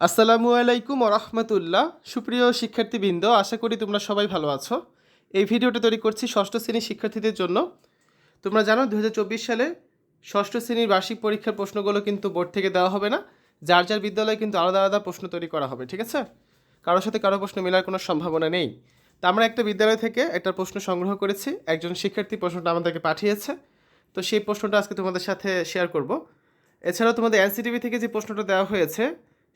আসসালামু আলাইকুম রহমতুল্লাহ। সুপ্রিয় শিক্ষার্থীবৃন্দ, আশা করি তোমরা সবাই ভালো আছো। এই ভিডিওটা তৈরি করছি ষষ্ঠ শ্রেণির শিক্ষার্থীদের জন্য। তোমরা জানো দু হাজার চব্বিশ সালে ষষ্ঠ শ্রেণির বার্ষিক পরীক্ষার প্রশ্নগুলো কিন্তু বোর্ড থেকে দেওয়া হবে না। যার যার বিদ্যালয়ে কিন্তু আলাদা আলাদা প্রশ্ন তৈরি করা হবে, ঠিক আছে? কারোর সাথে কারও প্রশ্ন মেলার কোনো সম্ভাবনা নেই। তা আমরা একটা বিদ্যালয় থেকে একটা প্রশ্ন সংগ্রহ করেছি। একজন শিক্ষার্থী প্রশ্নটা আমাদেরকে পাঠিয়েছে। তো সেই প্রশ্নটা আজকে তোমাদের সাথে শেয়ার করব। এছাড়াও তোমাদের এনসিটিভি থেকে যে প্রশ্নটা দেওয়া হয়েছে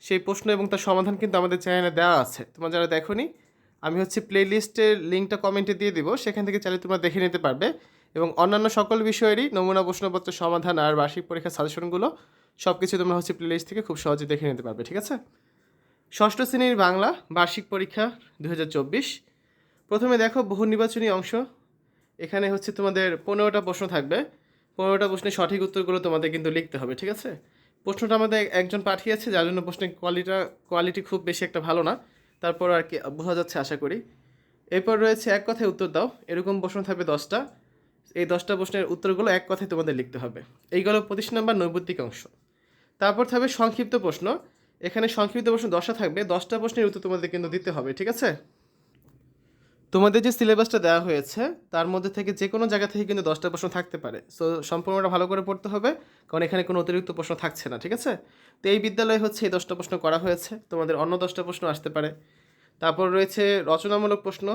সেই প্রশ্ন এবং তার সমাধান কিন্তু আমাদের চ্যানেলে দেওয়া আছে। তোমরা যারা দেখোনি, আমি হচ্ছে প্লে লিস্টের লিঙ্কটা কমেন্টে দিয়ে দিব, সেখান থেকে চাইলে তোমরা দেখে নিতে পারবে। এবং অন্যান্য সকল বিষয়েরই নমুনা প্রশ্নপত্র সমাধান আর বার্ষিক পরীক্ষার সাজেশনগুলো সব কিছু তোমরা হচ্ছে প্লে লিস্ট থেকে খুব সহজে দেখে নিতে পারবে, ঠিক আছে? ষষ্ঠ শ্রেণির বাংলা বার্ষিক পরীক্ষা দু হাজার চব্বিশ। প্রথমে দেখো বহু নির্বাচনী অংশ। এখানে হচ্ছে তোমাদের পনেরোটা প্রশ্ন থাকবে। পনেরোটা প্রশ্নের সঠিক উত্তরগুলো তোমাদের কিন্তু লিখতে হবে, ঠিক আছে? প্রশ্নটা আমাদের একজন পাঠিয়েছে, যার জন্য প্রশ্নের কোয়ালিটা কোয়ালিটি খুব বেশি একটা ভালো না। তারপর আর কি বোঝা যাচ্ছে আশা করি। এরপর রয়েছে এক কথায় উত্তর দাও। এরকম প্রশ্ন থাকবে দশটা। এই দশটা প্রশ্নের উত্তরগুলো এক কথায় তোমাদের লিখতে হবে। এইগুলো পঁচিশ নম্বর নৈবত্তিক অংশ। তারপর থাকবে সংক্ষিপ্ত প্রশ্ন। এখানে সংক্ষিপ্ত প্রশ্ন দশটা থাকবে। দশটা প্রশ্নের উত্তর তোমাদের কিন্তু দিতে হবে, ঠিক আছে? তোমাদের যে সিলেবাসটা দেওয়া হয়েছে, তার মধ্যে থেকে যে কোনো জায়গা থেকে কিন্তু দশটা প্রশ্ন থাকতে পারে। সো সম্পূর্ণটা ভালো করে পড়তে হবে, কারণ এখানে কোনো অতিরিক্ত প্রশ্ন থাকছে না, ঠিক আছে? তো এই বিদ্যালয়ে হচ্ছে এই দশটা প্রশ্ন করা হয়েছে, তোমাদের অন্য দশটা প্রশ্ন আসতে পারে। তারপর রয়েছে রচনামূলক প্রশ্ন,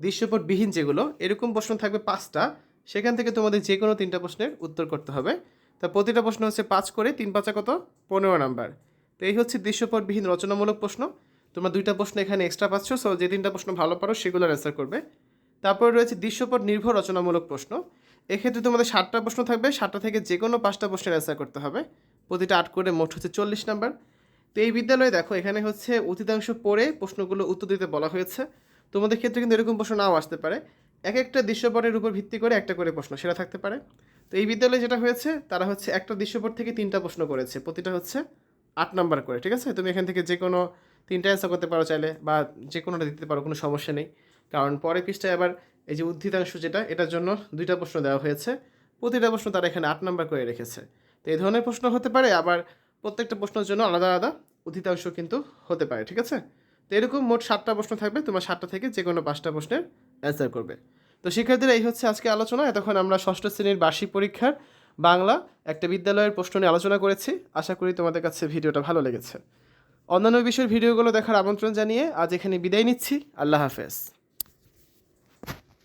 দৃশ্যপটবিহীন যেগুলো, এরকম প্রশ্ন থাকবে পাঁচটা, সেখান থেকে তোমাদের যে কোনো তিনটা প্রশ্নের উত্তর করতে হবে। তা প্রতিটা প্রশ্ন হচ্ছে পাঁচ করে, তিন পাঁচা কত? পনেরো নাম্বার। তো এই হচ্ছে দৃশ্যপটবিহীন রচনামূলক প্রশ্ন তোমরা দুইটা প্রশ্ন এখানে এক্সট্রা পাচ্ছ সো যে তিনটা প্রশ্ন ভালো পারো সেগুলো অ্যান্সার করবে। তারপর রয়েছে দৃশ্যপট নির্ভর রচনামূলক প্রশ্ন। এক্ষেত্রে তোমাদের সাতটা প্রশ্ন থাকবে, সাতটা থেকে যে কোনো পাঁচটা প্রশ্নের অ্যান্সার করতে হবে। প্রতিটা আট করে মোট হচ্ছে চল্লিশ নাম্বার তো এই বিদ্যালয়ে দেখো, এখানে হচ্ছে অতীতাংশ পড়ে প্রশ্নগুলো উত্তর দিতে বলা হয়েছে। তোমাদের ক্ষেত্রে কিন্তু এরকম প্রশ্ন নাও আসতে পারে। এক একটা দৃশ্যপটের উপর ভিত্তি করে একটা করে প্রশ্ন সেটা থাকতে পারে। তো এই বিদ্যালয়ে যেটা হয়েছে, তারা হচ্ছে একটা দৃশ্যপট থেকে তিনটা প্রশ্ন করেছে। প্রতিটা হচ্ছে আট নাম্বার করে, ঠিক আছে? তুমি এখান থেকে যে কোনো তিনটা অ্যান্সার করতে পারো চাইলে বা যে কোনোটা দিতে পারো, কোনো সমস্যা নেই। কারণ পরের পৃষ্ঠায় আবার এই যে উদ্ধিতাংশ যেটা, এটার জন্য দুইটা প্রশ্ন দেওয়া হয়েছে। প্রতিটা প্রশ্ন তারা এখানে আট নাম্বার করে রেখেছে। তো এই ধরনের প্রশ্ন হতে পারে, আবার প্রত্যেকটা প্রশ্নের জন্য আলাদা আলাদা উদ্ধিতাংশ কিন্তু হতে পারে, ঠিক আছে? তো এরকম মোট সাতটা প্রশ্ন থাকবে, তোমার সাতটা থেকে যে কোনো পাঁচটা প্রশ্নের অ্যান্সার করবে। তো শিক্ষার্থীরা এই হচ্ছে আজকে আলোচনা। এতক্ষণ আমরা ষষ্ঠ শ্রেণির বার্ষিক পরীক্ষার বাংলা একটা বিদ্যালয়ের প্রশ্ন নিয়ে আলোচনা করেছি। আশা করি তোমাদের কাছে ভিডিওটা ভালো লেগেছে। অন্যান্য বিষয়ের ভিডিওগুলো দেখার আমন্ত্রণ জানিয়ে আজ এখানে বিদায় নিচ্ছি। আল্লাহ হাফেজ।